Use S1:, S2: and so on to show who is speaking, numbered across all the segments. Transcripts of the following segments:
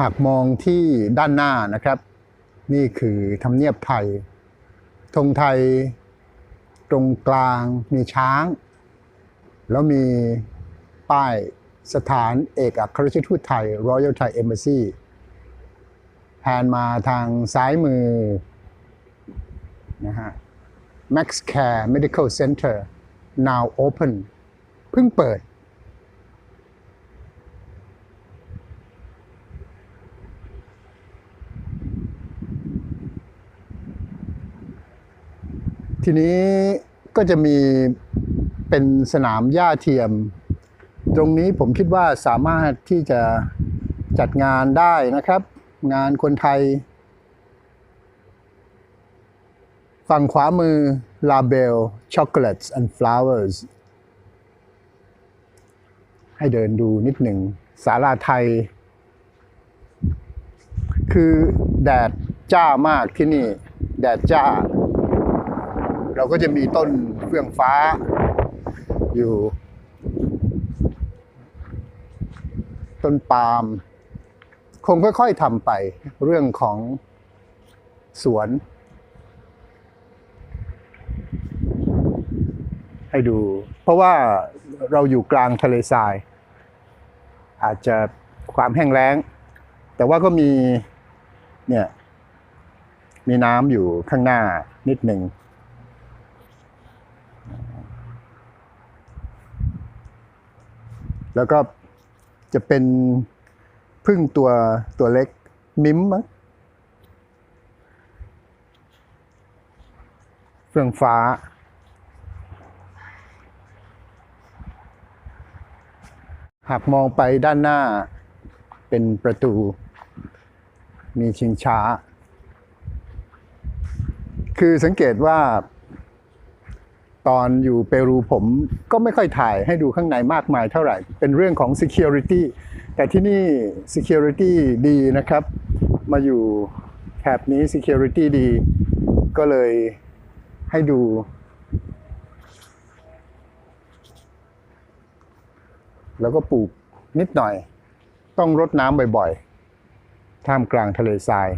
S1: หากมองที่ด้านหน้านะครับ นี่คือทำเนียบไทยธงไทยตรงกลางมีช้าง แล้วมีป้ายสถานเอกอัครราชทูตไทย Royal Thai Embassy แผนมาทางซ้ายมือนะฮะ Max Care Medical Center now open เพิ่งเปิด ทีนี้ก็จะมีเป็นสนามหญ้าเทียม ตรงนี้ผมคิดว่าสามารถที่จะจัดงานได้นะครับ งานคนไทย ฝั่งขวามือ Label Chocolates and Flowers ให้เดินดูนิดหนึ่งศาลาไทย คือแดดจ้ามากที่นี่ แดดจ้า เราก็จะมีต้นเฟื่องฟ้าอยู่ ต้นปาล์มคงค่อยๆทำไปเรื่องของสวน ให้ดู เพราะว่าเราอยู่กลางทะเลทราย อาจจะความแห้งแล้ง แต่ว่าก็มีเนี่ยมีน้ำอยู่ข้างหน้านิดหนึ่ง แล้วก็จะเป็นพึ่งตัวตัวเล็กมิมมั้งเฟื่องฟ้า หากมองไปด้านหน้าเป็นประตู มีชิงช้า คือสังเกตว่า ตอนอยู่เปรูผมก็ไม่ค่อยถ่ายให้ดูข้างในมากมายเท่าไหร่ เป็นเรื่องของ Security แต่ที่นี่ Security ดีนะครับ มาอยู่แถบนี้ Security ดี ก็เลยให้ดู แล้วก็ปลูกนิดหน่อย ต้องรดน้ำบ่อยๆ ท่ามกลางทะเลทราย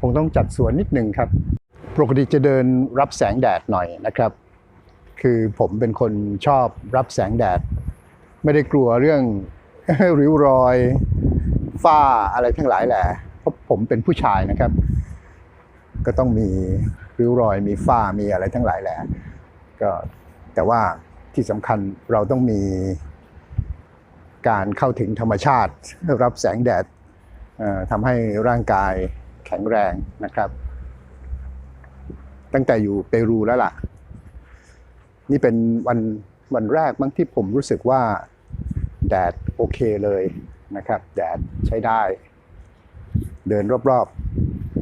S1: คงต้องจัดสวนนิดหนึ่งครับ ปกติจะเดินรับแสงแดดหน่อยนะครับ คือผมเป็นคนชอบรับแสงแดด ไม่ได้กลัวเรื่องริ้วรอยฝ้าอะไรทั้งหลายแหละเพราะผมเป็นผู้ชายนะครับ ก็ต้องมีริ้วรอยมีฝ้ามีอะไรทั้งหลายแหละก็แต่ว่าที่สำคัญเราต้องมีการเข้าถึงธรรมชาติรับแสงแดดทำให้ร่างกายแข็งแรงนะครับ ตั้งแต่อยู่เปรูแล้วล่ะ นี่เป็นวันวันแรกมั้งที่ผมรู้สึกว่าแดดโอเคเลยนะครับ แดดใช้ได้ เดินรอบ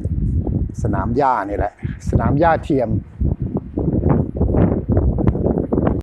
S1: ๆ สนามหญ้านี่แหละ สนามหญ้าเทียม